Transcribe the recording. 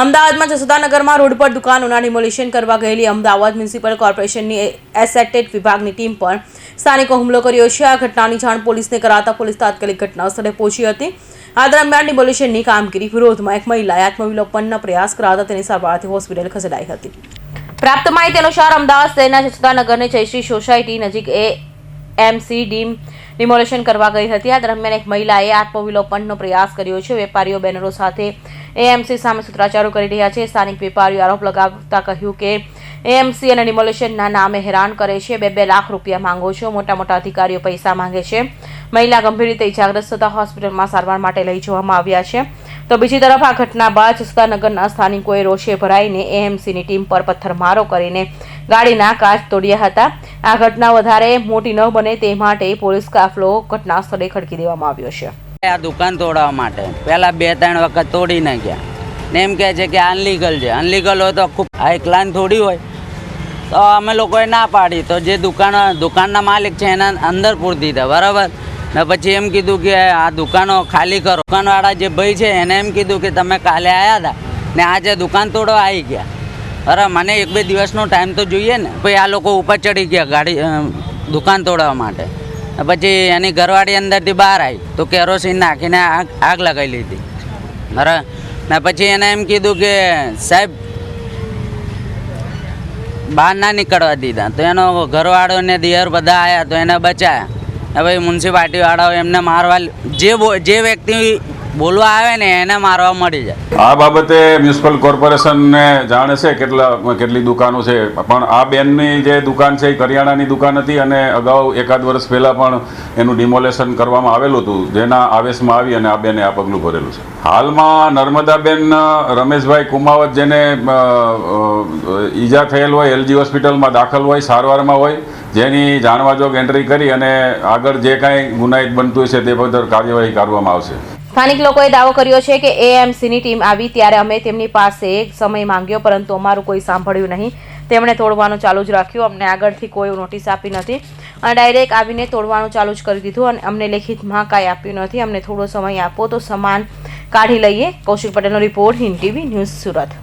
અમદાવાદમાં જસોદાનગરમાં રોડ પર દુકાનોના ડિમોલિશન કરવા ગયેલી અમદાવાદ મ્યુનિસિપલ કોર્પોરેશનની એસેટેડ વિભાગની ટીમ પર સ્થાનિકો હુમલો કર્યો છે. આ ઘટનાની જાણ પોલીસને કરાતા પોલીસ તાત્કાલિક ઘટના સ્થળે પહોંચી હતી. આ દરમિયાન ડિમોલિશનની કામગીરી વિરોધમાં એક મહિલાએ આત્મવિલોપનનો પ્રયાસ કરાતા તેની સારવારથી હોસ્પિટલ ખસેડાઈ હતી. પ્રાપ્ત માહિતી અનુસાર અમદાવાદ શહેરના જસોદાનગરની જયશ્રી સોસાયટી નજીક એ એમસી ડીમ ડિમોલેશન કરવા ગઈ હતી. આ દરમિયાન એક મહિલાએ આત્મવિલોપનનો પ્રયાસ કર્યો છે. વેપારીઓ, બેનરો સાથે એએમસી સામે સૂત્રાચારો કરી રહ્યા છે. સ્થાનિક વેપારીઓ આરોપ લગાવતા કહ્યું કે એએમસી અને ડિમોલેશનના નામે હેરાન કરે છે. બે બે લાખ રૂપિયા માંગો છો. મોટા મોટા અધિકારીઓ પૈસા માંગે છે. મહિલા ગંભીર રીતે ઇજાગ્રસ્ત થતા હોસ્પિટલમાં સારવાર માટે લઈ જવામાં આવ્યા છે. તો બીજી તરફ આ ઘટના બાદ જસુદાનગરના સ્થાનિકોએ રોષે ભરાઈને એએમસીની ટીમ પર પથ્થરમારો કરીને ગાડીના કાચ તોડ્યા હતા. આ ઘટના વધારે મોટી ન બને તે માટે પોલીસ કાફલો ઘટના સ્થળે ખડકી દેવામાં આવ્યો છે. આ દુકાન તોડવા માટે. પહેલા બે, ત્રણ વખત તોડી નાખ્યા. ને એમ કહે છે કે અનલીગલ છે. અનલીગલ હોય તો ખૂબ હાઈ ક્લાન થોડી હોય. તો અમે લોકોએ ના પાડી. તો જે દુકાન, દુકાનના માલિક છે એના અંદર પૂરતી હતા. બરાબર? ને પછી એમ કીધું કે આ દુકાનો ખાલી કરો. દુકાનવાળા જે ભાઈ છે એને એમ કીધું કે તમે કાલે આવ્યા હતા ને આજે દુકાન તોડવા આવી ગયા. બરાબર મને એક બે દિવસનો ટાઈમ તો જોઈએ ને. પછી આ લોકો ઉપર ચડી ગયા ગાડી દુકાન તોડવા માટે. પછી એની ઘરવાળી અંદરથી બહાર આવી તો કેરોસીન નાખીને આગ આગ લગાવી લીધી. બરાબર ને પછી એને એમ કીધું કે, સાહેબ, બહાર ના નીકળવા દીધા. તો એનો ઘરવાળો ને દિયર બધા આવ્યા તો એને બચાયા. હવે મ્યુનિસિપાલિટીવાળાઓ એમને મારવા જે જે વ્યક્તિ બોલવા આવે ને એને મારવા મળી જાય. આ બાબતે મ્યુનિસિપલ કોર્પોરેશનને જાણે છે કેટલા કેટલી દુકાનો છે. પણ આ બેનની જે દુકાન છે એ કરિયાણાની દુકાન હતી અને અગાઉ એકાદ વર્ષ પહેલાં પણ એનું ડિમોલેશન કરવામાં આવેલું હતું. જેના આવેશમાં આવી અને આ બેને આ પગલું ભરેલું છે. હાલમાં નર્મદાબેન રમેશભાઈ કુમાવત જેને ઈજા થયેલ હોય, એલજી હોસ્પિટલમાં દાખલ હોય, સારવારમાં હોય, જેની જાણવાજોગ એન્ટ્રી કરી અને આગળ જે કાંઈ ગુનાહિત બનતું હશે તે બદલ કાર્યવાહી કરવામાં આવશે. સ્થાનિક લોકોએ દાવો કર્યો છે કે એએમસીની ટીમ આવી ત્યારે અમે તેમની પાસે સમય માંગ્યો, પરંતુ અમારું કોઈ સાંભળ્યું નહીં. તેમણે તોડવાનું ચાલુ જ રાખ્યું, અમને આગળથી કોઈ નોટિસ આપી નથી. અને ડાયરેક્ટ આવીને તોડવાનું ચાલુ જ કરી દીધું અને અમને લેખિતમાં કાંઈ આપ્યું નથી. અમને થોડો સમય આપો તો સામાન કાઢી લઈએ. કૌશિક પટેલનો report Hind TV news Surat.